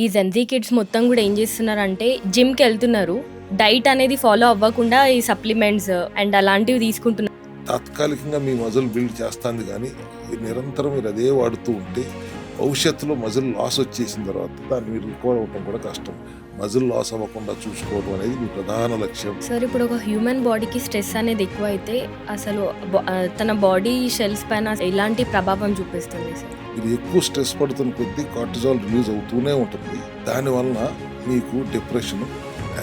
ఈ Gen Z kids మొత్తం కూడా ఏం చేస్తున్నారంటే జిమ్కి వెళ్తున్నారు. డైట్ అనేది ఫాలో అవ్వకుండా ఈ సప్లిమెంట్స్ అండ్ అలాంటివి తీసుకుంటున్నారు. తాత్కాలికంగా మీ మజిల్ బిల్డ్ చేస్తుంది కానీ ఇది నిరంతరం మీరు అదే వాడుతూ ఉంటే భవిష్యత్తులో మజిల్ లాస్ వచ్చేసిన తర్వాత దాన్ని మీరు రికవర్ అవ్వడం కూడా కష్టం. మజిల్ లాస్ అవ్వకుండా చూసుకోవడం అనేది మీ ప్రధాన లక్ష్యం. సార్ ఇప్పుడు ఒక హ్యూమన్ బాడీకి స్ట్రెస్ అనేది ఎక్కువ అయితే అసలు తన బాడీ షెల్స్ పైన ఎలాంటి ప్రభావం చూపిస్తుంది సార్? మీరు ఎక్కువ స్ట్రెస్ పడుతున్న కొద్దీ కార్టిజాల్ రిలీజ్ అవుతూనే ఉంటుంది. దానివల్ల మీకు డిప్రెషన్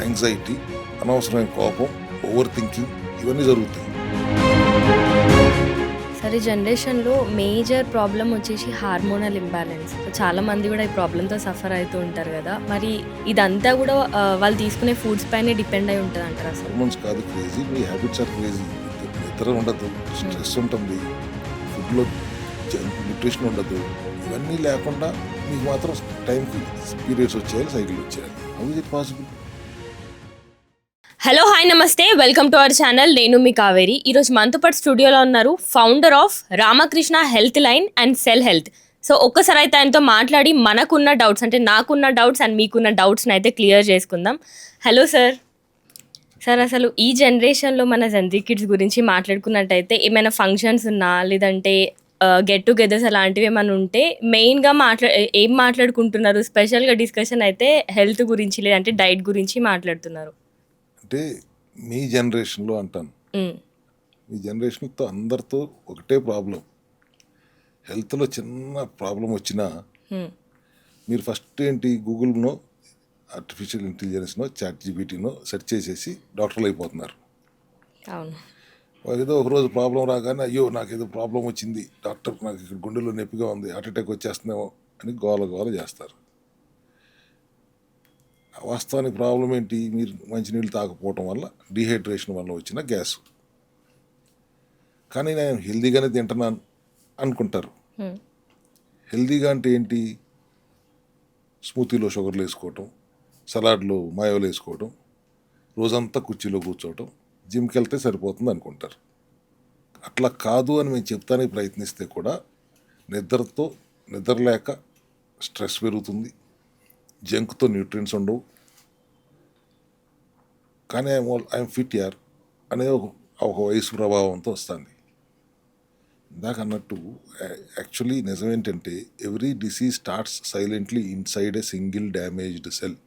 యాంగ్జైటీ అనవసరమైన కోపం ఓవర్ థింకింగ్ ఇవన్నీ జరుగుతాయి. సరే జనరేషన్లో మేజర్ ప్రాబ్లం వచ్చేసి హార్మోనల్ ఇంబ్యాలెన్స్. చాలా మంది కూడా ఈ ప్రాబ్లంతో సఫర్ అవుతూ ఉంటారు కదా. మరి ఇదంతా కూడా వాళ్ళు తీసుకునే ఫుడ్స్ పైనే డిపెండ్ అయి ఉంటుంది అంటారు అసలు హార్మోన్స్ కాదు క్రేజీ మీ హ్యాబిట్స్ ఆర్ క్రేజీ నిద్ర ఉండదు. స్ట్రెస్ ఉంటుంది. ఫుడ్లో న్యూట్రిషన్ ఉండదు. ఇవన్నీ లేకుండా మీకు మాత్రం టైంకి పీరియడ్స్ వచ్చేయాలి సైకిల్ వచ్చేయాలి. How is it possible hello hi నమస్తే వెల్కమ్ టు అవర్ ఛానల్ నేను మీ కావేరి ఈరోజు మనతో పాటు స్టూడియోలో ఉన్నారు founder of Ramakrishna Health Line and Cell Health so ఒక్కసారి అయితే ఆయనతో మాట్లాడి మనకున్న డౌట్స్ అంటే నాకున్న డౌట్స్ అండ్ మీకున్న డౌట్స్ని అయితే క్లియర్ చేసుకుందాం హలో సార్ సార్ అసలు ఈ జనరేషన్లో మన జంజీ కిడ్స్ గురించి మాట్లాడుకున్నట్టయితే ఏమైనా ఫంక్షన్స్ ఉన్నా లేదంటే గెట్ టుగెదర్స్ అలాంటివి ఏమైనా ఉంటే మెయిన్గా మాట్లా ఏం మాట్లాడుకుంటున్నారు? స్పెషల్గా డిస్కషన్ అయితే హెల్త్ గురించి లేదంటే డైట్ గురించి మాట్లాడుతున్నారు. అంటే మీ జనరేషన్లో అంటాను. మ్. జనరేషన్తో అందరితో ఒకటే ప్రాబ్లం. హెల్త్లో చిన్న ప్రాబ్లం వచ్చినా. మీరు ఫస్ట్ ఏంటి గూగుల్నో ఆర్టిఫిషియల్ ఇంటెలిజెన్స్నో చాట్ జీబీటీనో సెర్చ్ చేసేసి డాక్టర్లు అయిపోతున్నారు. ఏదో ఒకరోజు ప్రాబ్లం రాగానే అయ్యో నాకు ఏదో ప్రాబ్లం వచ్చింది. డాక్టర్ నాకు ఇక్కడ గుండెలో నొప్పిగా ఉంది హార్ట్ అటాక్ వచ్చేస్తుందేమో అని గోల గోల చేస్తారు. వాస్తవానికి ప్రాబ్లం ఏంటి? మీరు మంచినీళ్ళు తాగకపోవటం వల్ల డీహైడ్రేషన్ వల్ల వచ్చిన గ్యాస్. కానీ నేను హెల్దీగానే తింటున్నాను అనుకుంటారు. హెల్దీగా అంటే ఏంటి? స్మూతీలో షుగర్లు వేసుకోవటం సలాడ్లో మాయోలు వేసుకోవటం రోజంతా కుర్చీలో కూర్చోవటం జిమ్కి వెళ్తే సరిపోతుంది అనుకుంటారు. అట్లా కాదు అని మేము చెప్తానికి ప్రయత్నిస్తే కూడా నిద్రతో నిద్ర లేక స్ట్రెస్ పెరుగుతుంది. జంక్తో న్యూట్రియన్స్ ఉండవు. కానీ ఐఎమ్ ఫిట్ యార్ అనే ఒక ఒక వయసు ప్రభావంతో వస్తుంది. ఇందాక అన్నట్టు యాక్చువల్లీ నిజం ఏంటంటే every disease starts silently inside a single damaged cell.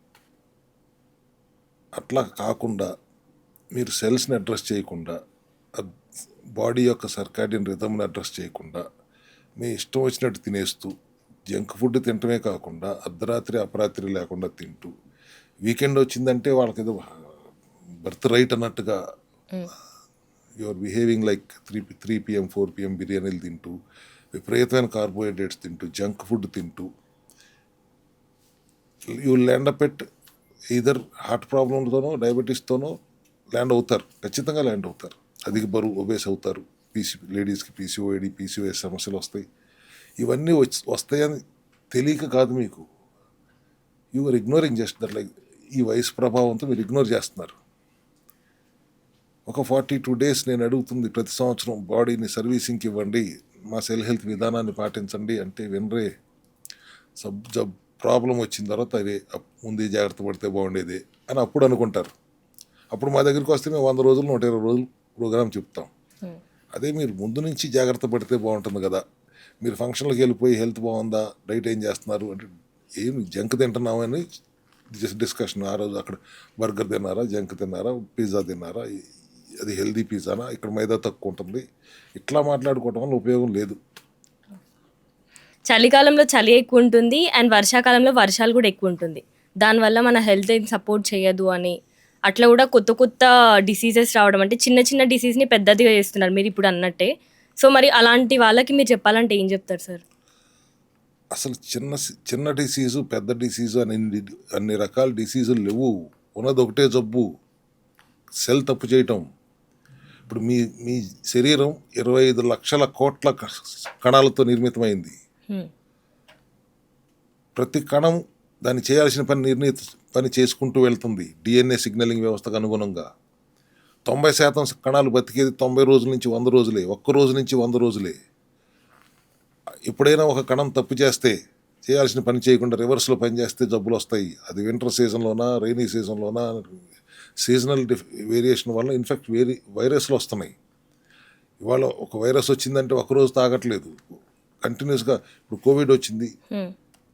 అట్లా కాకుండా మీరు సెల్స్ని అడ్రస్ చేయకుండా బాడీ యొక్క సర్కాడియన్ రిథమ్ని అడ్రస్ చేయకుండా మీ ఇష్టం వచ్చినట్టు తినేస్తూ జంక్ ఫుడ్ తినటమే కాకుండా అర్ధరాత్రి అపరాత్రి లేకుండా తింటూ. వీకెండ్ వచ్చిందంటే వాళ్ళకి ఏదో బర్త్ రైట్ అన్నట్టుగా your behaving like three three PM four PM బిర్యానీలు తింటూ విపరీతమైన కార్బోహైడ్రేట్స్ తింటూ జంక్ ఫుడ్ తింటూ. You land up at either heart ప్రాబ్లంతోనో డయాబెటీస్తోనో ల్యాండ్ అవుతారు. ఖచ్చితంగా ల్యాండ్ అవుతారు. అధిక బరువు ఒబేస్ అవుతారు. పీసీ లేడీస్కి పీసీఓఐడి పీసీఓఎస్ సమస్యలు వస్తాయి. ఇవన్నీ వచ్చి వస్తాయని తెలియక కాదు మీకు. You are ignoring that like ఈ వయసు ప్రభావంతో మీరు ఇగ్నోర్ చేస్తున్నారు. ఒక ఫార్టీ టూ డేస్ నేను అడుగుతుంది ప్రతి సంవత్సరం బాడీని సర్వీసింగ్కి ఇవ్వండి మా సెల్ హెల్త్ విధానాన్ని పాటించండి అంటే వినరే. సబ్ జబ్ ప్రాబ్లం వచ్చిన తర్వాత అదే ముందే జాగ్రత్త పడితే బాగుండేది అని అప్పుడు అనుకుంటారు. అప్పుడు మా దగ్గరికి వస్తే మేము వంద రోజులు నూట ఇరవై రోజులు ప్రోగ్రామ్ చెప్తాం. అదే మీరు ముందు నుంచి జాగ్రత్త పడితే బాగుంటుంది కదా. మీరు ఫంక్షన్లకు వెళ్ళిపోయి హెల్త్ బాగుందా? డైట్ ఏం చేస్తున్నారు? అంటే ఏం జంక్ తింటున్నామని జస్ట్ డిస్కషన్ ఆ రోజు అక్కడ బర్గర్ తిన్నారా? జంక్ తిన్నారా? పిజ్జా తిన్నారా? అది హెల్దీ పిజ్జానా ఇక్కడ మైదా తక్కువ ఉంటుంది. ఇట్లా మాట్లాడుకోవటం వల్ల ఉపయోగం లేదు. చలికాలంలో చలి ఎక్కువ ఉంటుంది అండ్ వర్షాకాలంలో వర్షాలు కూడా ఎక్కువ ఉంటుంది. దానివల్ల మన హెల్త్ ఏం సపోర్ట్ చేయదు అని. అట్లా కూడా కొత్త కొత్త డిసీజెస్ రావడం అంటే చిన్న చిన్న డిసీజ్ని పెద్దదిగా చేస్తున్నారు. మీరు ఇప్పుడు అన్నట్టే సో మరి అలాంటి వాళ్ళకి మీరు చెప్పాలంటే ఏం చెప్తారు సార్? అసలు చిన్న చిన్న డిసీజు పెద్ద డిసీజు అని అన్ని రకాల డిసీజులు లేవు. ఉన్నది ఒకటే జబ్బు. సెల్ తప్పు చేయటం. ఇప్పుడు మీ మీ శరీరం ఇరవై ఐదు లక్షల కోట్ల కణాలతో నిర్మితమైంది. ప్రతి కణం దాన్ని చేయాల్సిన పని నిర్ణీత పని చేసుకుంటూ వెళ్తుంది. డిఎన్ఏ సిగ్నలింగ్ వ్యవస్థకు అనుగుణంగా. తొంభై శాతం కణాలు బతికేది తొంభై రోజుల నుంచి వంద రోజులే ఒక్క రోజు నుంచి వంద రోజులే. ఎప్పుడైనా ఒక కణం తప్పు చేస్తే చేయాల్సిన పని చేయకుండా రివర్స్లో పని చేస్తే జబ్బులు వస్తాయి. అది వింటర్ సీజన్లోనా రైనీ సీజన్లోనా సీజనల్ డిఫ్ వేరియేషన్ వల్ల ఇన్ఫెక్ట్ వేరి వైరస్లు వస్తున్నాయి. ఇవాళ ఒక వైరస్ వచ్చిందంటే ఒకరోజు తాగట్లేదు. కంటిన్యూస్గా ఇప్పుడు కోవిడ్ వచ్చింది.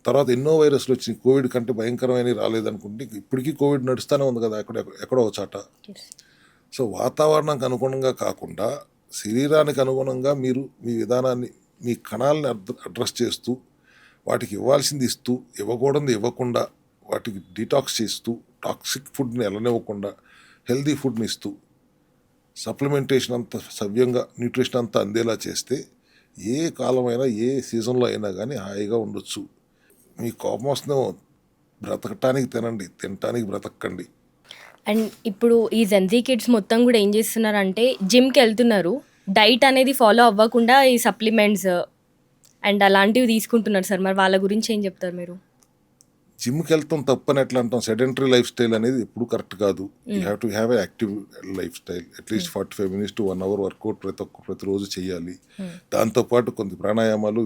తర్వాత ఎన్నో వైరస్లు వచ్చినాయి. కోవిడ్ కంటే భయంకరమైన రాలేదనుకుంటే ఇప్పటికీ కోవిడ్ నడుస్తూనే ఉంది కదా ఎక్కడ ఎక్కడో చాట. సో వాతావరణానికి అనుగుణంగా కాకుండా శరీరానికి అనుగుణంగా మీరు మీ విధానాన్ని మీ కణాలని అడ్రస్ చేస్తూ వాటికి ఇవ్వాల్సింది ఇస్తూ ఇవ్వకూడదు ఇవ్వకుండా వాటికి డీటాక్స్ చేస్తూ టాక్సిక్ ఫుడ్ని వెళ్ళనివ్వకుండా హెల్దీ ఫుడ్ని ఇస్తూ సప్లిమెంటేషన్ అంత సవ్యంగా న్యూట్రిషన్ అంతా అందేలా చేస్తే ఏ కాలమైనా ఏ సీజన్లో అయినా కానీ హాయిగా ఉండొచ్చు. మీ కోపం వస్తుందేమో బ్రతకటానికి తినండి తినటానికి బ్రతకండి అండ్ ఇప్పుడు ఈ జెన్జీ కిడ్స్ మొత్తం కూడా ఏం చేస్తున్నారంటే జిమ్కి వెళ్తున్నారు డైట్ అనేది ఫాలో అవ్వకుండా ఈ సప్లిమెంట్స్ అండ్ అలాంటివి తీసుకుంటున్నారు సార్. మరి వాళ్ళ గురించి ఏం చెప్తారు మీరు? జిమ్కి వెళ్తాం తప్పని ఎట్లా అంటాం? సెడెంటరీ లైఫ్ స్టైల్ అనేది ఎప్పుడు కరెక్ట్ కాదు. You have to have a active lifestyle at least forty five minutes to one hour workout ప్రతి ఒక్క ప్రతిరోజు చేయాలి. దాంతోపాటు కొన్ని ప్రాణాయామాలు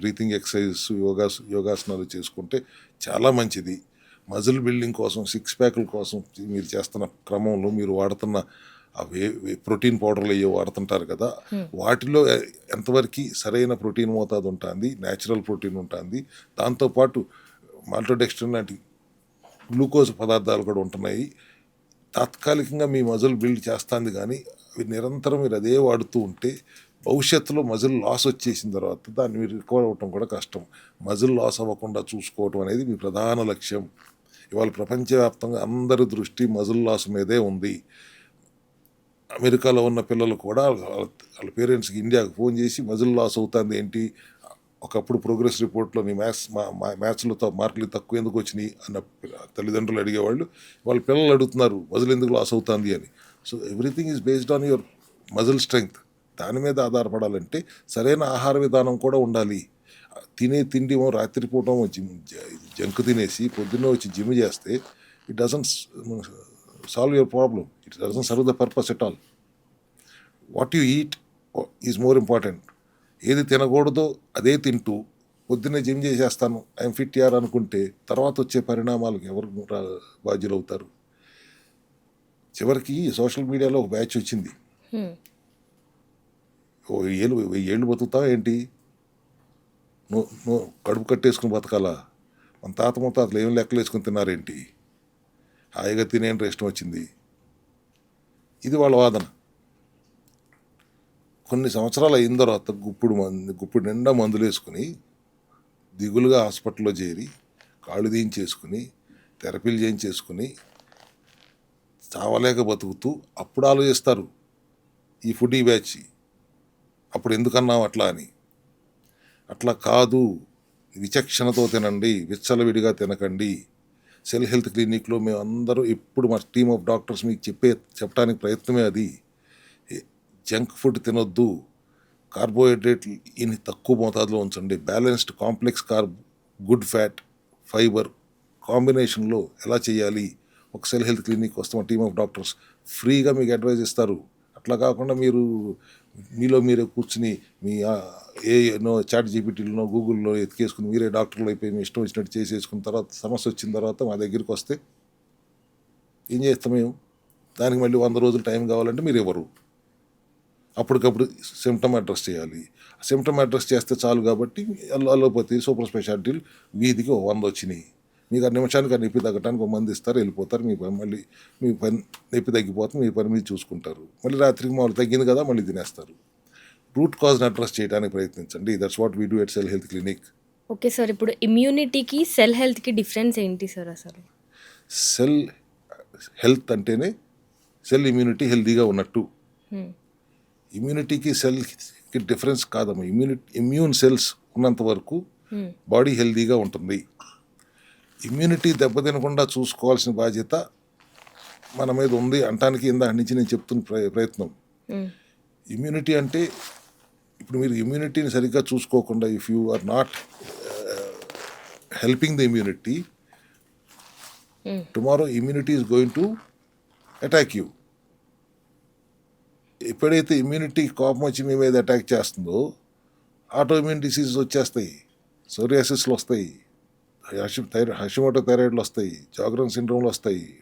బ్రీతింగ్ ఎక్సర్సైజెస్ యోగాస్ యోగాసనాలు చేసుకుంటే చాలా మంచిది. మజిల్ బిల్డింగ్ కోసం సిక్స్ ప్యాకుల కోసం మీరు చేస్తున్న క్రమంలో మీరు వాడుతున్న అవే ప్రోటీన్ పౌడర్లు అయ్యో వాడుతుంటారు కదా. వాటిలో ఎంతవరకు సరైన ప్రోటీన్ మోతాదు ఉంటుంది న్యాచురల్ ప్రోటీన్ ఉంటుంది దాంతోపాటు మాల్టోడెక్స్ట్రిన్ లాంటి గ్లూకోజ్ పదార్థాలు కూడా ఉంటున్నాయి. తాత్కాలికంగా మీ మజిల్ బిల్డ్ చేస్తుంది కానీ అవి నిరంతరం మీరు అదే వాడుతూ ఉంటే భవిష్యత్తులో మజిల్ లాస్ వచ్చేసిన తర్వాత దాన్ని మీరు రికవర్ అవ్వటం కూడా కష్టం. మజిల్ లాస్ అవ్వకుండా చూసుకోవటం అనేది మీ ప్రధాన లక్ష్యం. ఇవాళ ప్రపంచవ్యాప్తంగా అందరి దృష్టి మజిల్ లాస్ మీదే ఉంది. అమెరికాలో ఉన్న పిల్లలు కూడా వాళ్ళ పేరెంట్స్కి ఇండియాకి ఫోన్ చేసి మజిల్ లాస్ అవుతుంది ఏంటి? ఒకప్పుడు ప్రోగ్రెస్ రిపోర్ట్లో నీ మ్యాథ్స్ మ్యాథ్స్లో మార్కులు తక్కువ ఎందుకు వచ్చినాయి? అన్న తల్లిదండ్రులు అడిగేవాళ్ళు వాళ్ళ పిల్లలు అడుగుతున్నారు మజిల్ ఎందుకు లాస్ అవుతుంది అని. So everything is based on your muscle strength. దాని మీద ఆధారపడాలంటే సరైన ఆహార విధానం కూడా ఉండాలి. తినే తిండి రాత్రిపూట జిమ్ జంక్ తినేసి పొద్దున్నే వచ్చి జిమ్ చేస్తే it doesn't solve your problem it doesn't serve the purpose at all what you eat is more important ఏది తినకూడదో అదే తింటూ పొద్దున్నే జిమ్ చేసేస్తాను ఐఎమ్ ఫిట్ యార్ అనుకుంటే తర్వాత వచ్చే పరిణామాలకు ఎవరు బాధ్యులు అవుతారు చివరికి సోషల్ మీడియాలో ఒక బ్యాచ్ వచ్చింది. ఓ ఏళ్ళు వెయ్యి ఏళ్ళు బతుకుతావా ఏంటి నువ్వు నువ్వు కడుపు కట్టేసుకుని బతకాలా. మన తాత ముత్తాతలు ఏం లెక్కలు వేసుకుని తిన్నారేంటి? హాయిగా తినేంటి ఇష్టం వచ్చింది. ఇది వాళ్ళ వాదన. కొన్ని సంవత్సరాలు అయిన తర్వాత గుప్పుడు మంది గుప్పుడు నిండా మందులు వేసుకుని దిగులుగా హాస్పిటల్లో చేరి కాళ్ళు తీయించేసుకుని థెరపీలు చేయించేసుకుని చావలేక బతుకుతూ అప్పుడు ఆలోచిస్తారు. ఈ ఫుడ్ ఈ బ్యాచ్. అప్పుడు ఎందుకన్నాం అట్లా అని. అట్లా కాదు. విచక్షణతో తినండి విచ్చలవిడిగా తినకండి. సెల్ హెల్త్ క్లినిక్లో మేము అందరూ ఎప్పుడు మా టీమ్ ఆఫ్ డాక్టర్స్ మీకు చెప్పే చెప్పడానికి ప్రయత్నమే అది. జంక్ ఫుడ్ తినొద్దు. కార్బోహైడ్రేట్ ఇన్ని తక్కువ మోతాదులో ఉంచండి. Balanced complex carb good fat fibre కాంబినేషన్లో ఎలా చేయాలి? ఒక సెల్ హెల్త్ క్లినిక్ వస్తే మా టీమ్ ఆఫ్ డాక్టర్స్ ఫ్రీగా మీకు అడ్వైజ్ ఇస్తారు. అట్లా కాకుండా మీరు మీలో మీరే కూర్చుని మీ ఆ, ఏ నో చాట్ జీపీటీలోనో గూగుల్లో ఎతికేసుకుని మీరే డాక్టర్లు అయిపోయి మీ ఇష్టం వచ్చినట్టు చేసేసుకున్న తర్వాత సమస్య వచ్చిన తర్వాత మా దగ్గరికి వస్తే ఏం చేస్తాం మేము? దానికి మళ్ళీ వంద రోజులు టైం కావాలంటే మీరు ఎవరు అప్పటికప్పుడు సిమ్టమ్ అడ్రస్ చేయాలి. సిమ్టమ్ అడ్రస్ చేస్తే చాలు కాబట్టి అలోపతి సూపర్ స్పెషాలిటీలు వీధికి వంద వచ్చినాయి. మీకు ఆ నిమిషానికి ఆ నొప్పి తగ్గడానికి ఒక మంది ఇస్తారు వెళ్ళిపోతారు మీ పని మళ్ళీ మీ పని నొప్పి తగ్గిపోతుంది మీ పని మీరు చూసుకుంటారు. మళ్ళీ రాత్రికి మామూలు తగ్గింది కదా మళ్ళీ తినేస్తారు. రూట్ కాజ్ని అడ్రస్ చేయడానికి ప్రయత్నించండి. That's what we do at cell health clinic okay sir ఇప్పుడు ఇమ్యూనిటీకి సెల్ హెల్త్కి డిఫరెన్స్ ఏంటి సార్ అసలు? సెల్ హెల్త్ అంటేనే సెల్ ఇమ్యూనిటీ హెల్తీగా ఉన్నట్టు. Hmm. ఇమ్యూనిటీకి సెల్కి డిఫరెన్స్ కాదమ్మా. ఇమ్యూనిటీ ఇమ్యూన్ సెల్స్ ఉన్నంత వరకు Hmm. బాడీ హెల్తీగా ఉంటుంది. ఇమ్యూనిటీ దెబ్బతినకుండా చూసుకోవాల్సిన బాధ్యత మన మీద ఉంది అంటానికి ఇందాక నుంచి నేను చెప్తున్న ప్ర- ప్రయత్నం Hmm. ఇమ్యూనిటీ అంటే ఇప్పుడు మీరు ఇమ్యూనిటీని సరిగ్గా చూసుకోకుండా if you are not helping the immunity Hmm. Tomorrow immunity is going to attack you ఎప్పుడైతే ఇమ్యూనిటీ కోపం వచ్చి మీ మీద అటాక్ చేస్తుందో ఆటో ఇమ్యూన్ డిసీజెస్ వచ్చేస్తాయి సోరియాసిస్లు వస్తాయి హషి థైరాయిడ్ హషిమోటో థైరాయిడ్లు వస్తాయి జాగ్రన్ సిండ్రోమ్లు వస్తాయి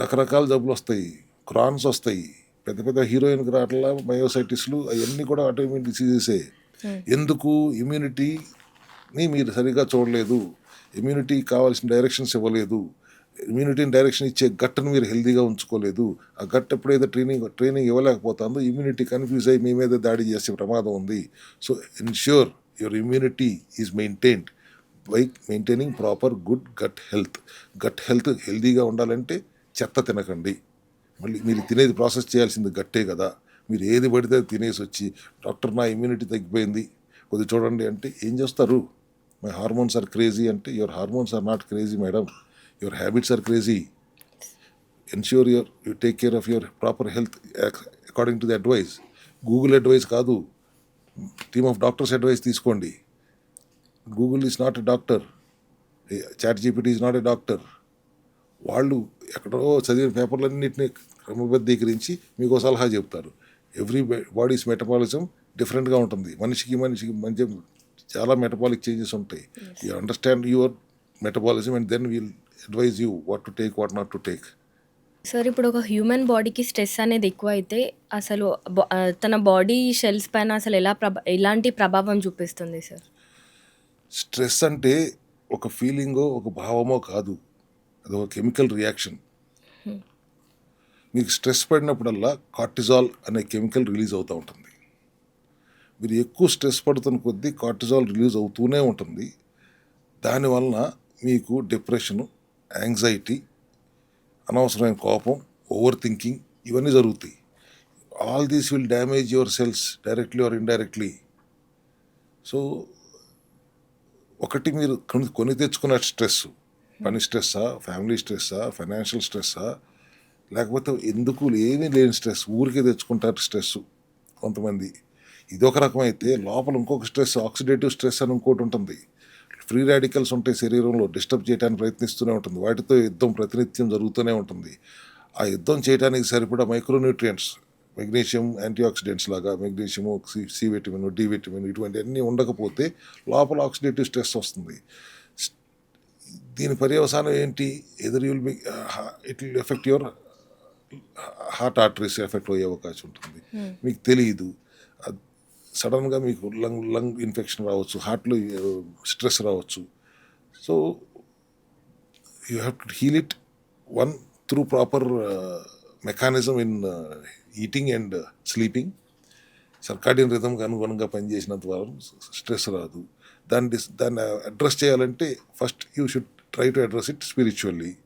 రకరకాల జబ్బులు వస్తాయి క్రాన్స్ వస్తాయి పెద్ద పెద్ద హీరోయిన్ రాట్ల మయోసైటిస్లు అవన్నీ కూడా ఆటోమిన్ డిసీజెసే ఎందుకు? ఇమ్యూనిటీని మీరు సరిగా చూడలేదు ఇమ్యూనిటీ కావాల్సిన డైరెక్షన్స్ ఇవ్వలేదు ఇమ్యూనిటీని డైరెక్షన్ ఇచ్చే గట్టను మీరు హెల్దీగా ఉంచుకోలేదు ఆ గట్ ఎప్పుడైతే ట్రైనింగ్ ట్రైనింగ్ ఇవ్వలేకపోతుందో ఇమ్యూనిటీ కన్ఫ్యూజ్ అయ్యి మీ మీద దాడి చేసే ప్రమాదం ఉంది. So ensure your immunity is maintained by maintaining proper good gut health. Gut health హెల్దీగా ఉండాలంటే చెత్త తినకండి. మళ్ళీ మీరు తినేది ప్రాసెస్ చేయాల్సింది గట్టే కదా. మీరు ఏది పడితే అది తినేసి వచ్చి డాక్టర్ నా ఇమ్యూనిటీ తగ్గిపోయింది. కొద్దిగా చూడండి అంటే ఏం చేస్తారు? మై హార్మోన్స్ ఆర్ క్రేజీ అంటే your hormones are not crazy madam your habits are crazy ensure your you take care of your proper health according to the advice Google advice కాదు. Team of doctors advice తీసుకోండి. Google is not a doctor chat GPT is not a doctor వాళ్ళు ఎక్కడో చదివిన పేపర్లన్నింటినీ క్రమబద్ధీకరించి మీకు సలహా చెప్తారు. Every bodies metabolism డిఫరెంట్గా ఉంటుంది. మనిషికి మనిషికి మంచి చాలా మెటబాలిక్ చేంజెస్ ఉంటాయి. You understand your metabolism and then we'll advise you what to take what not to take sir ఇప్పుడు ఒక హ్యూమన్ బాడీకి స్ట్రెస్ అనేది ఎక్కువ అయితే అసలు తన బాడీ షెల్స్ పైన అసలు ఎలా ప్రభ ఎలాంటి ప్రభావం చూపిస్తుంది సార్ స్ట్రెస్ అంటే ఒక ఫీలింగో ఒక భావమో కాదు. అది ఒక కెమికల్ రియాక్షన్. మీకు స్ట్రెస్ పడినప్పుడల్లా కార్టిజాల్ అనే కెమికల్ రిలీజ్ అవుతూ ఉంటుంది. మీరు ఎక్కువ స్ట్రెస్ పడుతున్న కొద్దీ కార్టిజాల్ రిలీజ్ అవుతూనే ఉంటుంది. దానివలన మీకు డిప్రెషను యాంగ్జైటీ అనవసరమైన కోపం ఓవర్ థింకింగ్ ఇవన్నీ జరుగుతాయి. All these will damage your cells directly or indirectly. So ఒకటి మీరు కొని కొని తెచ్చుకున్న స్ట్రెస్. పని స్ట్రెస్సా ఫ్యామిలీ స్ట్రెస్సా ఫైనాన్షియల్ స్ట్రెస్సా? లేకపోతే ఎందుకు ఏమీ లేని స్ట్రెస్? ఊరికే తెచ్చుకుంటారు స్ట్రెస్ కొంతమంది. ఇది ఒక రకం అయితే లోపల ఇంకొక స్ట్రెస్ ఆక్సిడేటివ్ స్ట్రెస్ అని ఇంకోటి ఉంటుంది. ఫ్రీ రాడికల్స్ ఉంటాయి శరీరంలో డిస్టర్బ్ చేయడానికి ప్రయత్నిస్తూనే ఉంటుంది. వాటితో యుద్ధం ప్రతినిత్యం జరుగుతూనే ఉంటుంది. ఆ యుద్ధం చేయడానికి సరిపడా మైక్రోన్యూట్రియంట్స్ మెగ్నీషియం యాంటీ ఆక్సిడెంట్స్ లాగా magnesium C C vitamin D vitamin ఇటువంటి అన్నీ ఉండకపోతే లోపల ఆక్సిడేటివ్ స్ట్రెస్ వస్తుంది. దీని పర్యవసానం ఏంటి? ఎదురు will be it will affect your heart arteries affect అయ్యే అవకాశం ఉంటుంది. మీకు తెలియదు సడన్గా మీకు లంగ్ లంగ్ ఇన్ఫెక్షన్ రావచ్చు హార్ట్లో స్ట్రెస్ రావచ్చు. So you have to heal it one through proper mechanism in eating and sleeping circadian రిథంకి అనుగుణంగా పనిచేసినంత వరకు స్ట్రెస్ రాదు. దాన్ని డిస్ దాన్ని అడ్రస్ చేయాలంటే first you should try to address it spiritually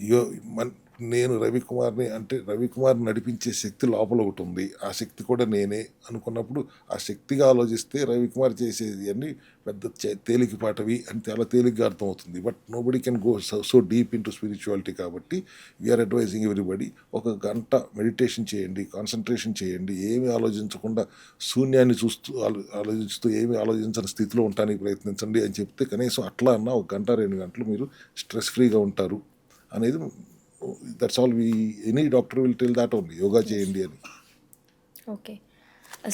యో మన్ నేను రవికుమార్ని అంటే రవికుమార్ నడిపించే శక్తి లోపల ఒకటి ఉంది. ఆ శక్తి కూడా నేనే అనుకున్నప్పుడు ఆ శక్తిగా ఆలోచిస్తే రవికుమార్ చేసేది అన్నీ పెద్ద తేలికపాటవి అని చాలా తేలిగ్గా అర్థమవుతుంది. But nobody can go so deep into spirituality కాబట్టి వీఆర్ అడ్వైజింగ్ ఎవ్రీబడి. ఒక గంట మెడిటేషన్ చేయండి కాన్సన్ట్రేషన్ చేయండి ఏమి ఆలోచించకుండా శూన్యాన్ని చూస్తూ ఆలో- ఆలోచిస్తూ ఏమి ఆలోచించని స్థితిలో ఉండడానికి ప్రయత్నించండి అని చెప్తే కనీసం అట్లా అన్నా ఒక గంట రెండు గంటలు మీరు స్ట్రెస్ ఫ్రీగా ఉంటారు అనేది that's all we any doctor will tell that only yoga చేయండి అని. ఓకే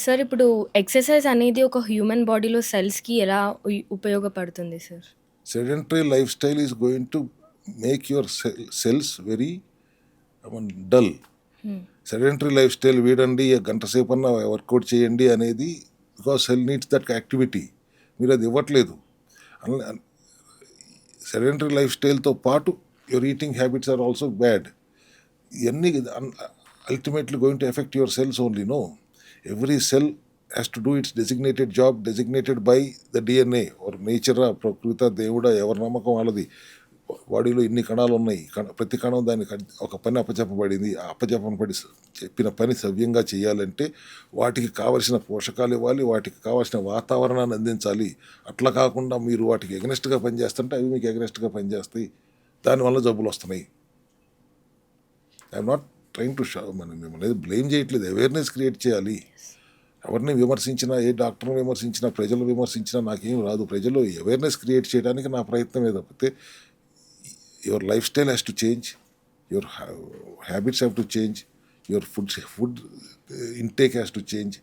సార్ ఇప్పుడు ఎక్సర్సైజ్ అనేది ఒక హ్యూమన్ బాడీలో సెల్స్కి ఎలా ఉపయోగపడుతుంది sir sedentary lifestyle is going to make your cells very dull sedentary lifestyle వీడండి గంట సేపు అన్న వర్కౌట్ చేయండి అనేది because cell needs that activity మీరు అది ఇవ్వట్లేదు. సెడెంటరీ లైఫ్ స్టైల్తో పాటు your eating habits are also bad ఇవన్నీ ultimately going to affect your cells only no every cell has to do its designated job designated by the DNA or నేచరా ప్రకృత దేవుడా ఎవరి నమ్మకం వాళ్ళది బాడీలో ఇన్ని కణాలు ఉన్నాయి కణ ప్రతి కణం దానికి ఒక పని అప్పచెప్పబడింది ఆ అప్పచెప్పని పడి చెప్పిన పని సవ్యంగా చేయాలంటే వాటికి కావలసిన పోషకాలు ఇవ్వాలి వాటికి కావలసిన వాతావరణాన్ని అందించాలి. అట్లా కాకుండా మీరు వాటికి ఎగనెస్ట్గా పనిచేస్తుంటే అవి మీకు ఎగనెస్ట్గా పనిచేస్తాయి. దానివల్ల జబ్బులు వస్తున్నాయి. I'm not train to show మనం మిమ్మల్ని బ్లేమ్ చేయట్లేదు. అవేర్నెస్ క్రియేట్ చేయాలి. ఎవరిని విమర్శించినా ఏ డాక్టర్ని విమర్శించినా ప్రజలు విమర్శించినా నాకేం రాదు. ప్రజలు అవేర్నెస్ క్రియేట్ చేయడానికి నా ప్రయత్నమే తప్పితే your life style has to change your habits have to change your food food intake has to change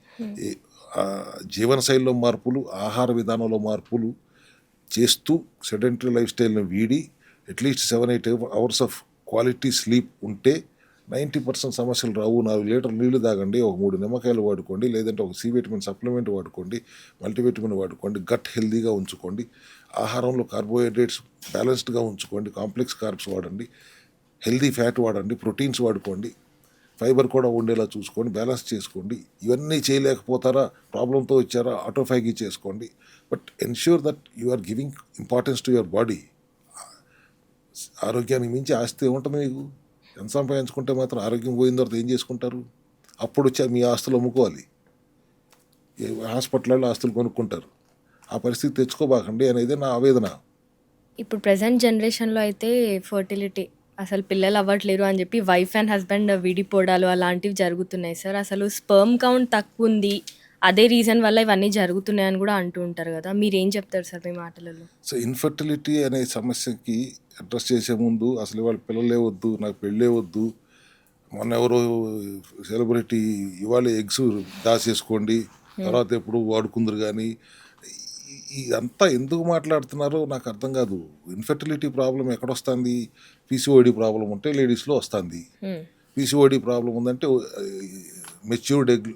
జీవనశైలిలో మార్పులు ఆహార విధానంలో మార్పులు చేస్తూ సెడెంటరీ లైఫ్ స్టైల్ని వీడి at least seven eight hours of quality sleep ఉంటే నైంటీ పర్సెంట్ సమస్యలు రావు. నాలుగు లీటర్ నీళ్ళు తాగండి ఒక మూడు నిమ్మకాయలు వాడుకోండి లేదంటే ఒక సి విటమిన్ సప్లిమెంట్ వాడుకోండి మల్టీవిటమిన్ వాడుకోండి గట్ హెల్దీగా ఉంచుకోండి ఆహారంలో కార్బోహైడ్రేట్స్ బ్యాలెన్స్డ్గా ఉంచుకోండి కాంప్లెక్స్ కార్బ్స్ వాడండి హెల్దీ ఫ్యాట్ వాడండి ప్రోటీన్స్ వాడుకోండి ఫైబర్ కూడా ఉండేలా చూసుకోండి బ్యాలెన్స్ చేసుకోండి. ఇవన్నీ చేయలేకపోతారా? ప్రాబ్లంతో వచ్చారా? ఆటోఫైగి చేసుకోండి. But ensure that you are giving importance to your body. ఆరోగ్యానికి మించి ఆస్తి ఉంటుంది మీకు ఎంత సంపాదించుకుంటే మాత్రం ఆరోగ్యం పోయిన తర్వాత ఏం చేసుకుంటారు? అప్పుడు వచ్చి మీ ఆస్తులు అమ్ముకోవాలి. హాస్పిటల్లో ఆస్తులు కొనుక్కుంటారు. ఆ పరిస్థితి తెచ్చుకోబాకండి అనేది నా ఆవేదన. ఇప్పుడు ప్రజెంట్ జనరేషన్లో అయితే ఫర్టిలిటీ అసలు పిల్లలు అవ్వట్లేరు అని చెప్పి వైఫ్ అండ్ హస్బెండ్ విడిపోవడాలు అలాంటివి జరుగుతున్నాయి సార్. అసలు స్పర్మ్ కౌంట్ తక్కువ ఉంది అదే రీజన్ వల్ల ఇవన్నీ జరుగుతున్నాయని కూడా అంటూ ఉంటారు కదా. మీరు ఏం చెప్తారు సార్ మీ మాటలలో? సో ఇన్ఫర్టిలిటీ అనే సమస్యకి అడ్రస్ చేసే ముందు అసలు వాళ్ళ పిల్లలే వద్దు నాకు పెళ్ళే వద్దు మొన్న ఎవరో సెలబ్రిటీ ఇవాళ ఎగ్స్ దాచేసుకోండి తర్వాత ఎప్పుడు వాడుకుందరు కానీ ఇదంతా ఎందుకు మాట్లాడుతున్నారో నాకు అర్థం కాదు. ఇన్ఫర్టిలిటీ ప్రాబ్లం ఎక్కడొస్తుంది? పీసీఓడి ప్రాబ్లం ఉంటే లేడీస్లో వస్తుంది. హ్మ్. పీసీఓడి ప్రాబ్లం ఉందంటే మెచ్యూర్డ్ ఎగ్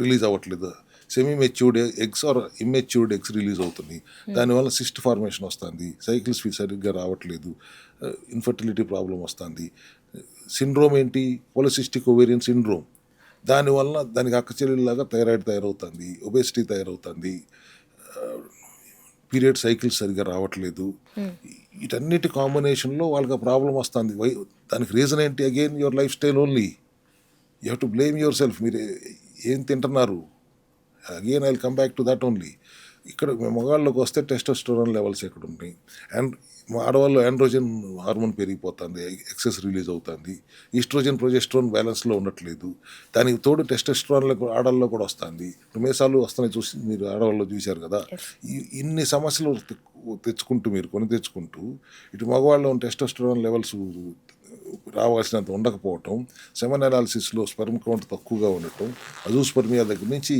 రిలీజ్ అవ్వట్లేదు. Semi matured eggs or immatured eggs release అవుతున్నాయి. దానివల్ల సిస్ట్ ఫార్మేషన్ వస్తుంది. సైకిల్స్ సరిగ్గా రావట్లేదు. ఇన్ఫర్టిలిటీ ప్రాబ్లం వస్తుంది. సిండ్రోమ్ ఏంటి? పోలసిస్టిక్ ఓవేరియన్ సిండ్రోమ్ దానివల్ల దానికి అక్కచెల్లెలాగా థైరాయిడ్ తయారవుతుంది. ఒబేసిటీ తయారవుతుంది. పీరియడ్ సైకిల్స్ సరిగ్గా రావట్లేదు. వీటన్నిటి కాంబినేషన్లో వాళ్ళకి ప్రాబ్లం వస్తుంది. వై దానికి రీజన్ ఏంటి? Again your lifestyle only you have to blame yourself మీరు ఏం తింటున్నారు? Again I come back to that only ఇక్కడ మగాళ్ళకి వస్తే టెస్టోస్టోరాన్ లెవెల్స్ ఎక్కడ ఉన్నాయి అండ్ ఆడవాళ్ళు ఆండ్రోజన్ హార్మోన్ పెరిగిపోతుంది ఎక్సెస్ రిలీజ్ అవుతుంది. ఈస్ట్రోజన్ ప్రొజెస్ట్రోన్ బ్యాలెన్స్లో ఉండట్లేదు. దానికి తోడు టెస్టోస్ట్రాన్లో ఆడవాళ్ళలో కూడా వస్తుంది. మేసాలు వస్తున్నాయి చూసి మీరు ఆడవాళ్ళు చూశారు కదా? ఇన్ని సమస్యలు తెచ్చుకుంటూ మీరు కొని తెచ్చుకుంటూ ఇటు మగవాళ్ళు టెస్టోస్టెరాన్ లెవెల్స్ రావాల్సినంత ఉండకపోవటం సెమన్ అనాలిసిస్లో స్పెర్మ్ కౌంట్ తక్కువగా ఉండటం అజూస్పర్మియా దగ్గర నుంచి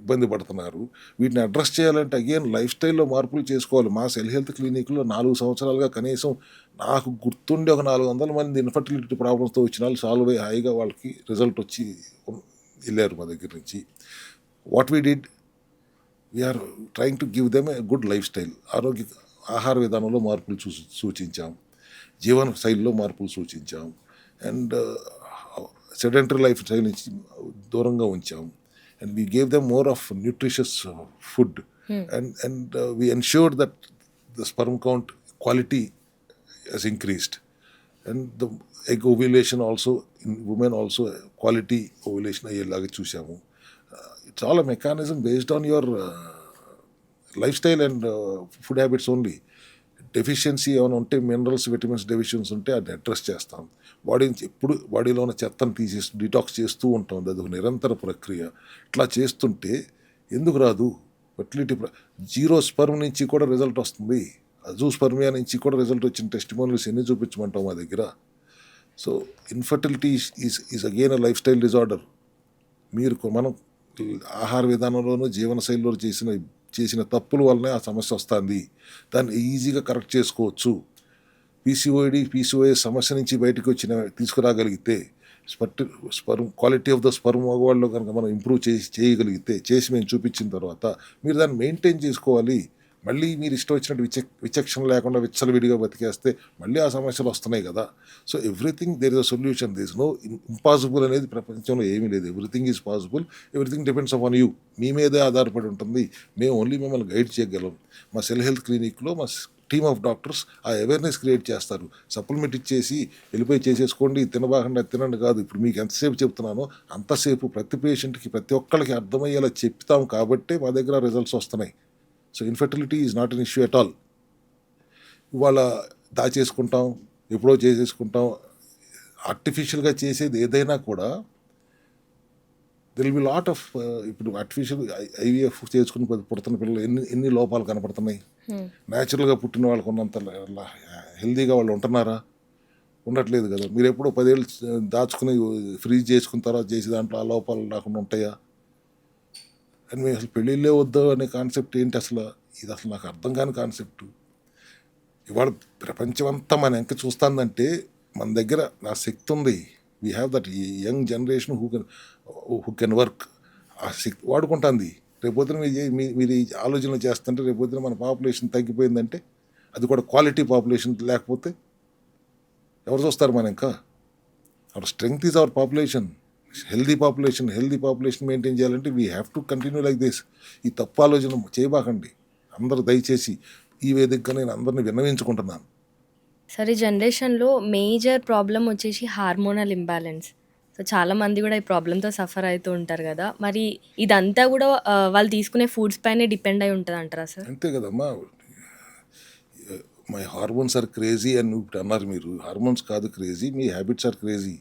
ఇబ్బంది పడుతున్నారు. వీటిని అడ్రస్ చేయాలంటే అగైన్ లైఫ్ స్టైల్లో మార్పులు చేసుకోవాలి. మా సెల్ హెల్త్ క్లినిక్లో నాలుగు సంవత్సరాలుగా కనీసం నాకు గుర్తుండే ఒక నాలుగు వందల మంది ఇన్ఫర్టిలిటీ ప్రాబ్లమ్స్తో వచ్చిన వాళ్ళు సాల్వ్ అయ్యి హాయిగా వాళ్ళకి రిజల్ట్ వచ్చి వెళ్ళారు మా దగ్గర నుంచి. What we did we're trying to give them a good lifestyle ఆరోగ్య ఆహార విధానంలో మార్పులు చూ సూచించాం. జీవన శైలిలో మార్పులు సూచించాం. అండ్ సెడెంటరీ లైఫ్ స్టైల్ నుంచి దూరంగా ఉంచాం. And we gave them more of nutritious food and and we ensure that the sperm count quality has increased. And the egg ovulation also, in women also, quality ovulation అయ్యేలాగా చూసాము it's all a mechanism based on your lifestyle and food habits only deficiency ఏమైనా ఉంటే minerals vitamins deficiency ఉంటే అది address చేస్తాం. బాడీని ఎప్పుడు బాడీలో ఉన్న చెత్తను తీసేసి డిటాక్స్ చేస్తూ ఉంటాం. అది ఒక నిరంతర ప్రక్రియ. ఇట్లా చేస్తుంటే ఎందుకు రాదు? ఫర్టిలిటీ జీరో స్పర్మ్ నుంచి కూడా రిజల్ట్ వస్తుంది. అజూ స్పర్మియా నుంచి కూడా రిజల్ట్ వచ్చిన టెస్ట్ మోనల్స్ ఎన్ని చూపించమంటాం మా దగ్గర? So infertility is is again a lifestyle disorder మీరు మనం ఆహార విధానంలోనూ జీవనశైలిలో చేసిన చేసిన తప్పుల వల్లనే ఆ సమస్య వస్తుంది. దాన్ని ఈజీగా కరెక్ట్ చేసుకోవచ్చు. పీసీఓడి పీసీఓఎస్ సమస్య నుంచి బయటకు వచ్చిన తీసుకురాగలిగితే spurt sperm quality of the sperm మగవాళ్ళు కనుక మనం ఇంప్రూవ్ చేసి చేయగలిగితే చేసి మేము చూపించిన తర్వాత మీరు దాన్ని మెయింటైన్ చేసుకోవాలి. మళ్ళీ మీరు ఇష్టం వచ్చినట్టు విచ విచక్షణ లేకుండా విచ్చలవిడిగా బతికేస్తే మళ్ళీ ఆ సమస్యలు వస్తున్నాయి కదా. So everything there is a solution this no impossible అనేది ప్రపంచంలో ఏమీ లేదు. Everything is possible everything depends upon you మీ మీదే ఆధారపడి ఉంటుంది. మేము ఓన్లీ మిమ్మల్ని గైడ్ చేయగలం. మా సెల్ హెల్త్ క్లినిక్లో మా టీమ్ ఆఫ్ డాక్టర్స్ ఆ అవేర్నెస్ క్రియేట్ చేస్తారు. సప్లిమెంట్ ఇచ్చేసి వెళ్ళిపోయి చేసేసుకోండి. తినబాకుండా తినండి కాదు. ఇప్పుడు మీకు ఎంతసేపు చెప్తున్నానో అంతసేపు ప్రతి పేషెంట్కి ప్రతి ఒక్కరికి అర్థమయ్యేలా చెప్తాం కాబట్టే మా దగ్గర రిజల్ట్స్ వస్తున్నాయి. So infertility is not an issue at all ఇవాళ దాచేసుకుంటాం ఎప్పుడో చేసేసుకుంటాం. ఆర్టిఫిషియల్గా చేసేది ఏదైనా కూడా దిల్ బి లాట్ ఆఫ్ ఇప్పుడు ఆర్టిఫిషియల్ ఐవీఎఫ్ చేసుకుని పుడుతున్న పిల్లలు ఎన్ని ఎన్ని లోపాలు కనపడుతున్నాయి? న్యాచురల్గా పుట్టిన వాళ్ళకు ఉన్నంత హెల్దీగా వాళ్ళు ఉంటున్నారా? ఉండట్లేదు కదా. మీరు ఎప్పుడో పదేళ్ళు దాచుకుని ఫ్రీజ్ చేసుకున్న తర్వాత చేసి దాంట్లో ఆ లోపాలు రాకుండా ఉంటాయా? అని మేము అసలు పెళ్ళిళ్ళే వద్దు అనే కాన్సెప్ట్ ఏంటి అసలు? ఇది అసలు నాకు అర్థం కాని కాన్సెప్ట్ ఇవాళ ప్రపంచం అంతా మన వెంక చూస్తుందంటే మన దగ్గర నా శక్తి ఉంది. We have that young generation who can who can work ఆ శక్తి వాడుకుంటుంది. రేపొద్దున మీరు మీ- మీరు ఈ ఆలోచనలు చేస్తుంటే రేపొద్దున మన పాపులేషన్ తగ్గిపోయిందంటే అది కూడా క్వాలిటీ పాపులేషన్ లేకపోతే ఎవరు చూస్తారు మన ఇంకా? Our strength is our population healthy population healthy population maintain చేయాలంటే we have to continue like this ఈ తప్పు ఆలోచన చేయబాకండి. అందరూ దయచేసి ఈ వేదికగా నేను అందరిని విన్నవించుకుంటున్నాను. సరే జనరేషన్లో మేజర్ ప్రాబ్లం వచ్చేసి హార్మోనల్ ఇంబ్యాలెన్స్. సో చాలా మంది కూడా ఈ ప్రాబ్లంతో సఫర్ అవుతూ ఉంటారు కదా. మరి ఇదంతా కూడా వాళ్ళు తీసుకునే ఫుడ్స్ పైనే డిపెండ్ అయి ఉంటుంది అంటారా సార్? అంతే కదమ్మా. మై హార్మోన్స్ ఆర్ క్రేజీ అని ఇప్పుడు అన్నారు మీరు. హార్మోన్స్ కాదు క్రేజీ మీ హ్యాబిట్స్ ఆర్ క్రేజీ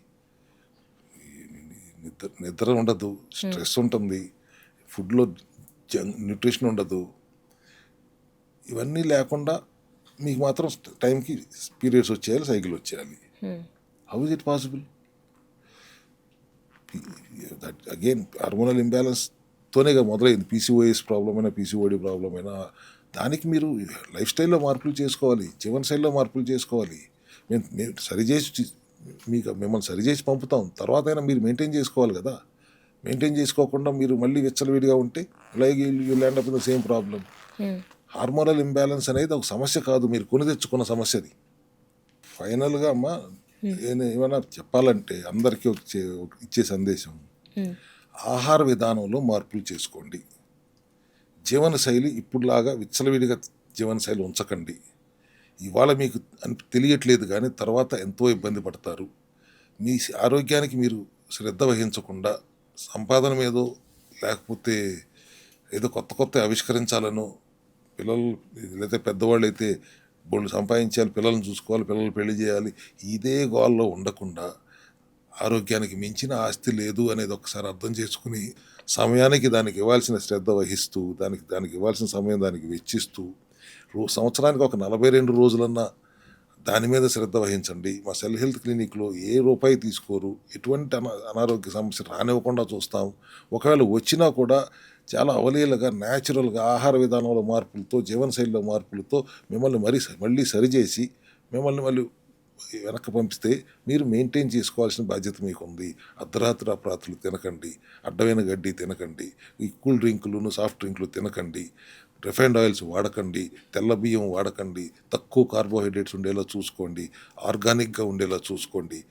నిద్ర ఉండదు స్ట్రెస్ ఉంటుంది ఫుడ్లో జంక్ న్యూట్రిషన్ ఉండదు. ఇవన్నీ లేకుండా మీకు మాత్రం టైంకి పీరియడ్స్ వచ్చేయాలి సైకిల్ వచ్చేయాలి. How is it possible that again hormonal ఇంబ్యాలెన్స్తోనే కదా మొదలైంది. పీసీఓఎస్ ప్రాబ్లం అయినా పీసీఓడి ప్రాబ్లం అయినా దానికి మీరు లైఫ్ స్టైల్లో మార్పులు చేసుకోవాలి జీవన శైలిలో మార్పులు చేసుకోవాలి. మేము మేము సరిచేసి మీకు మిమ్మల్ని సరిచేసి పంపుతాం. తర్వాత అయినా మీరు మెయింటైన్ చేసుకోవాలి కదా. మెయింటైన్ చేసుకోకుండా మీరు మళ్ళీ విచ్చలవిడిగా ఉంటే like you land up the same problem hormonal imbalance అనేది ఒక సమస్య కాదు. మీరు కొని తెచ్చుకున్న సమస్య అది ఫైనల్గా అమ్మ నేను ఏమైనా చెప్పాలంటే అందరికీ వచ్చే ఇచ్చే సందేశం. ఆహార విధానంలో మార్పులు చేసుకోండి. జీవనశైలి ఇప్పుడులాగా విచ్చలవిడిగా జీవనశైలి ఉంచకండి. ఇవాళ మీకు తెలియట్లేదు కానీ తర్వాత ఎంతో ఇబ్బంది పడతారు. మీ ఆరోగ్యానికి మీరు శ్రద్ధ వహించకుండా సంపాదన మీదో లేకపోతే ఏదో కొత్త కొత్త ఆవిష్కరించాలనో పిల్లలు లేదా పెద్దవాళ్ళు అయితే బోళ్ళు సంపాదించాలి పిల్లల్ని చూసుకోవాలి పిల్లలు పెళ్ళి చేయాలి ఇదే గోల్లో ఉండకుండా ఆరోగ్యానికి మించిన ఆస్తి లేదు అనేది ఒకసారి అర్థం చేసుకుని సమయానికి దానికి ఇవ్వాల్సిన శ్రద్ధ వహిస్తూ దానికి దానికి ఇవ్వాల్సిన సమయం దానికి వెచ్చిస్తూ సంవత్సరానికి ఒక నలభై రెండు రోజులన్నా దాని మీద శ్రద్ధ వహించండి. మా సెల్ హెల్త్ క్లినిక్లో ఏ రూపాయి తీసుకోరు. ఎటువంటి అనా అనారోగ్య సమస్య రానివ్వకుండా చూస్తాం. ఒకవేళ వచ్చినా కూడా చాలా అవలీలగా న్యాచురల్గా ఆహార విధానంలో మార్పులతో జీవనశైలిలో మార్పులతో మిమ్మల్ని మరీ మళ్ళీ సరిచేసి మిమ్మల్ని మళ్ళీ వెనక్కి పంపిస్తే మీరు మెయింటైన్ చేసుకోవాల్సిన బాధ్యత మీకు ఉంది అర్ధరాత్రి తినకండి. అడ్డమైన గడ్డి తినకండి. ఈ కూల్ డ్రింకులు సాఫ్ట్ డ్రింకులు తినకండి. రిఫైన్డ్ ఆయిల్స్ వాడకండి. తెల్ల బియ్యం వాడకండి. తక్కువ కార్బోహైడ్రేట్స్ ఉండేలా చూసుకోండి. ఆర్గానిక్గా ఉండేలా చూసుకోండి.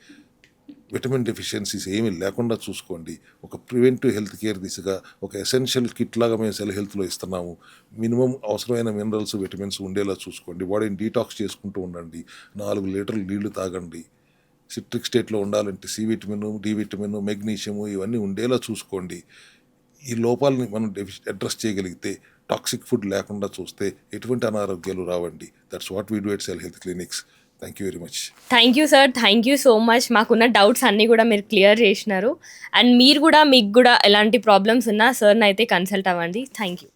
విటమిన్ డెఫిషియన్సీస్ ఏమీ లేకుండా చూసుకోండి. ఒక ప్రివెంటివ్ హెల్త్ కేర్ దిశగా ఒక ఎసెన్షియల్ కిట్ లాగా మేము సెల్ హెల్త్లో ఇస్తున్నాము. మినిమం అవసరమైన మినరల్స్ విటమిన్స్ ఉండేలా చూసుకోండి. బాడీని డీటాక్స్ చేసుకుంటూ ఉండండి. నాలుగు లీటర్లు నీళ్ళు తాగండి. సిట్రిక్ స్టేట్లో ఉండాలంటే C vitamin D vitamin magnesium ఇవన్నీ ఉండేలా చూసుకోండి. ఈ లోపాలని మనం అడ్రస్ చేయగలిగితే టాక్సిక్ ఫుడ్ లేకుండా చూస్తే ఎటువంటి అనారోగ్యాలు రావండి. That's what we do at cell health clinics. Thank you very much thank you sir thank you so much మాకున్న డౌట్స్ అన్నీ కూడా మీరు క్లియర్ చేసినారు. అండ్ మీరు కూడా మీకు కూడా ఎలాంటి ప్రాబ్లమ్స్ ఉన్నా సార్ని అయితే కన్సల్ట్ అవ్వండి. Thank you